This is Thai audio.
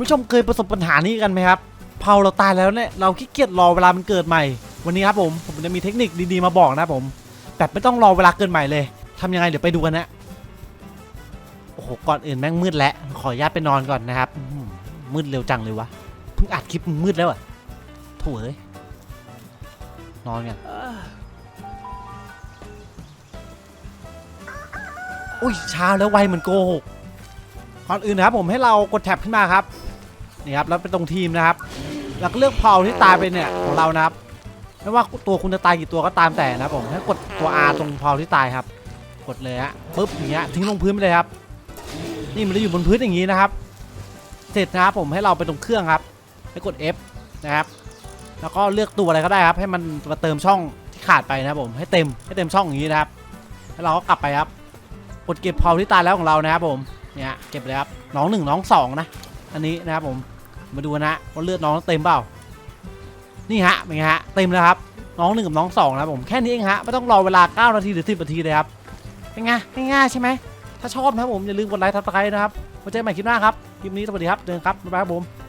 ผู้ชมเคยประสบปัญหานี้กันไหมครับเผาเราตายแล้วเนี่ยเราขี้เกียจรอเวลามันเกิดใหม่ วันนี้ครับผมผมจะมีเทคนิคดีๆมาบอกนะครับผมแบบไม่ต้องรอเวลาเกิดใหม่เลยทำยังไงเดี๋ยวไปดูกันนะโอ้โหก่อนอื่นแม่งมืดแล้วขออนุญาตไปนอนก่อนนะครับมืดเร็วจังเลยวะเพิ่งอัดคลิปมืดแล้วอะโถ่เอ้ยนอนกันอุ้ยเช้าแล้วไวเหมือนโกหกก่อนอื่นนะครับผมให้เรากดแท็บขึ้นมาครับ นี่ครับแล้วไปตรงทีมนะครับแล้วก็เลือกเผ่าที่ตายไปเนี่ยของเรานะครับไม่ว่าตัวคุณจะตายกี่ตัวก็ตามแต่นะผมให้กดตัว R ตรงเผ่าที่ตายครับ กดเลยฮะปุ๊บอย่างเงี้ยทิ้งลงพื้นไปเลยครับ นี่มันจะอยู่บนพื้นอย่างนี้นะครับ เสร็จนะครับผมให้เราไปตรงเครื่องครับให้กด F นะครับ แล้วก็เลือกตัวอะไรก็ได้ครับ ให้มันมาเติมช่องที่ขาดไปนะครับผมให้เต็มให้เต็มช่องอย่างนี้นะครับแล้วเราก็กลับไปครับกดเก็บเผ่าที่ตายแล้วของเรานะครับผมเนี่ยเก็บเลยครับน้องหนึ่งน้องสองนะ อันนี้นะครับผม มาดูนะว่าเลือดน้องเต็มเปล่า นี่ฮะเป็นไงฮะเต็มแล้วครับ น้องหนึ่งกับน้องสองนะครับผมแค่นี้เองฮะไม่ต้องรอเวลา 9 นาทีหรือ 10 นาทีเลยครับเป็นไงง่ายๆใช่ไหมถ้าชอบนะครับผมอย่าลืมกดไลค์ทับสไครต์นะครับไว้เจอกันใหม่คลิปหน้าครับคลิปนี้สวัสดีครับเดินครับบ๊ายบายครับผม